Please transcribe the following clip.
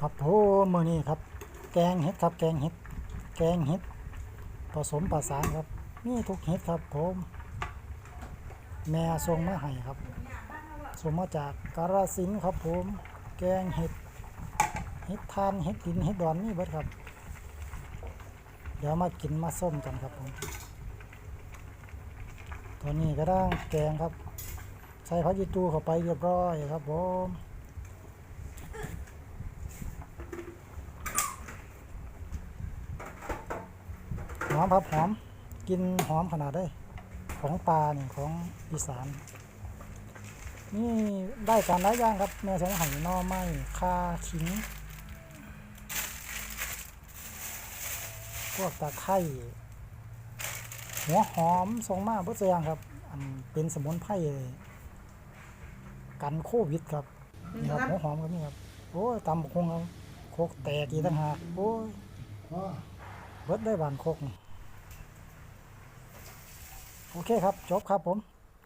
ครับผมมือนี้ครับ แกงเห็ดครับ แกงเห็ด แกงเห็ด ผสมประสานครับ นี่ทุกเห็ดครับผมแม่ส่งมาให้ครับส่งมาจากกาฬสินครับผม แกงเห็ด เห็ดทานเห็ดดินเห็ดดอนนี่เบิดครับ เดี๋ยวมากินมาส้มกันครับผม ตอนนี้ก็ได้แกงครับ ใส่ผักยีตูเข้าไปเรียบร้อยครับผม อมครับหอมกินหอมขนาดได้ของปลาเนี่ยของอีสาน นี่ได้การได้ย่างครับแม่สงไห้หนอไม้คาขิงพวกตะไคร้หัวหอมทรงมาเพื่อเสียงครับอันเป็นสมุนไพรกันโควิดครับนี่ครับหัวหอมก็มีครับโอ้ยตำบักคงครับโคกแตกอีกต่างหากโอ้ยเบิดได้บานโคกนี่ โอเคครับ จบครับผม